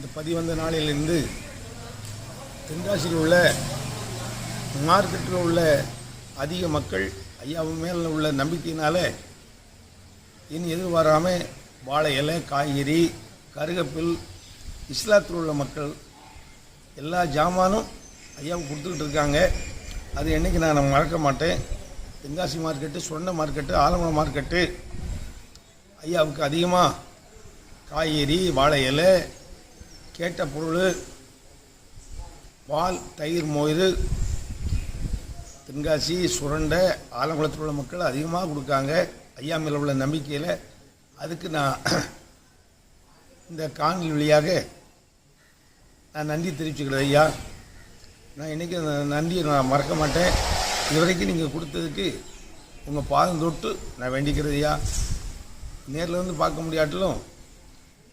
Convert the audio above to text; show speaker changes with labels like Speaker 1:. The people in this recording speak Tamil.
Speaker 1: இந்த பதிவந்த நாளிலிருந்து தென்காசியில் உள்ள மார்க்கெட்டில் உள்ள அதிக மக்கள் ஐயாவு மேல் உள்ள நம்பிக்கையினால் இனி எதிர்பாராமல் வாழை இலை காய்கறி கருகப்பில் இஸ்லாத்தில் உள்ள மக்கள் எல்லா ஜாமானும் ஐயாவுக்கு கொடுத்துக்கிட்டு இருக்காங்க. அது என்றைக்கு நான் மறக்க மாட்டேன். தென்காசி மார்க்கெட்டு சொன்ன மார்க்கெட்டு ஆலமரம் மார்க்கெட்டு ஐயாவுக்கு அதிகமாக காய்கறி வாழை இலை கேட்ட பொருள் பால் தயிர் மோர் தென்காசி சுரண்டை ஆலங்குளத்தில் உள்ள மக்கள் அதிகமாக கொடுக்காங்க. ஐயா மேல உள்ள நம்பிக்கையில் அதுக்கு நான் இந்த காணொலி வழியாக நான் நன்றி தெரிவிச்சுக்கிறேன் ஐயா. நான் இன்றைக்கி அந்த நன்றியை நான் மறக்க மாட்டேன். இது வரைக்கும் நீங்கள் கொடுத்ததுக்கு உங்கள் பாதம் தொட்டு நான் வேண்டிக்கிறது ஐயா. நேரில் வந்து பார்க்க முடியாட்டிலும்